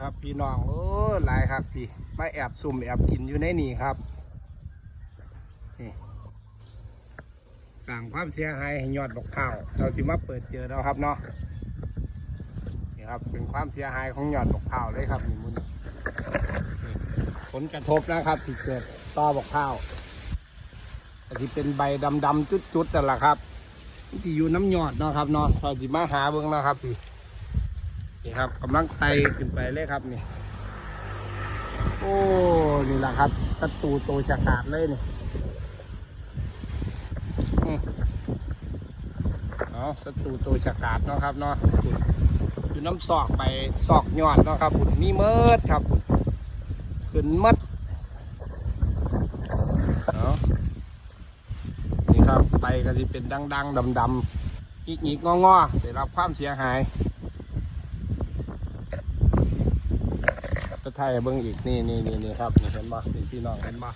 ครับพี่น้องโอ้หลายครับพี่มาแอบซุ่มแอบกินอยู่ในนี่ครับนี่สั่งความเสียหายให้ยอดดอกข้าเราที่มาเปิดเจอแล้วครับเนาะนี่ครับเป็นความเสียหายของยอดดอกข้าเลยครับนี่มุนผลกระทบนะครับที่เกิดต่อดอกข้าที่เป็นใบดำๆจุดๆนั่นแหละครับที่อยู่น้ำยอดเนาะครับเนาะเราที่มาหาเบิ่งนาะครับพี่ นี่ครับกำลังไต่ขึ้นไปเลยครับนี่ โอ้นี่แหละครับศัตรูโตฉกาดเลยนี่เนาะศัตรูโตฉกาดเนาะครับเนาะอยู่น้ำซอกไปซอกยอดเนาะครับบุญมีเมิดครับขึ้นมัดเนาะนี่ครับไปก็จะเป็นดัง ๆดำๆอีกๆงอๆได้รับความเสียหาย ไทยเบิ้งอีกนี่นี่นี่นี่ครับเห็นบ่นี่พี่น้องเห็นบ่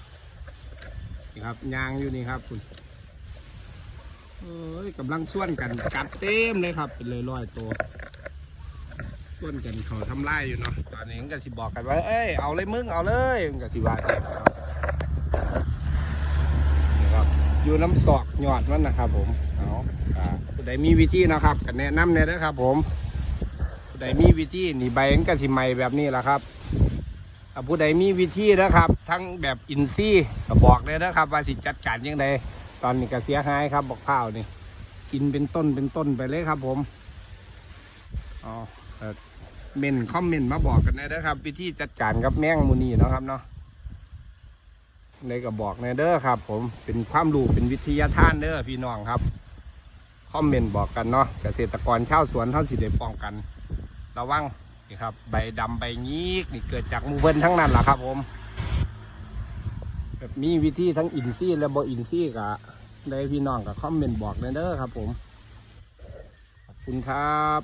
นี่ครับยางอยู่นี่ครับคุณเอ้ยกำลังส่วนกันกัดเต็มเลยครับ เป็นเลยร้อยตัวส่วนกันเขาทำลายอยู่เนาะตอนนี้มันก็สิบอกกันว่าเอ้ยเอาเลยมึงเอาเลยมันก็สิว่ากันะครับนี่ครับ อยู่น้ำสอกหยอดมันนะครับ ผมเอาอ่าผู้ใดมีวิธีนะครับก็แนะนำเนี่ยนะครับ ผมผู้ใดมีวิธีนี่ใบมันก็สิใหม่แบบนี้แหละครับ ผู้ใดมีวิธีนะครับ ทั้งแบบอินซี่ก็บอกเลยนะครับ ว่าสิจัดการยังไงตอนนี้ก็เสียหายครับบอกข้าวนี่ กินเป็นต้นเป็นต้นไปเลยครับ ผมอ๋อเออเมนคอมเมนต์มาบอกกันได้นะครับ วิธีจัดการกับแมงมูนีเนาะครับเนาะในก็บอกในเด้อครับ ผมเป็นความรู้เป็นวิทยาทานเด้อพี่น้องครับคอมเมนต์บอกกันเนาะเกษตรกรชาวสวนเท่าสิได้ป้องกัน ระวัง นี่ครับ ใบดำใบยีกนี่เกิดจากมูเบิลทั้งนั้นแหละครับ ผม แบบมีวิธีทั้งอินซี่และบอินซี่กะได้พี่น้องกับคอมเมนต์บอกเลยเด้อครับ ผมขอบคุณครับ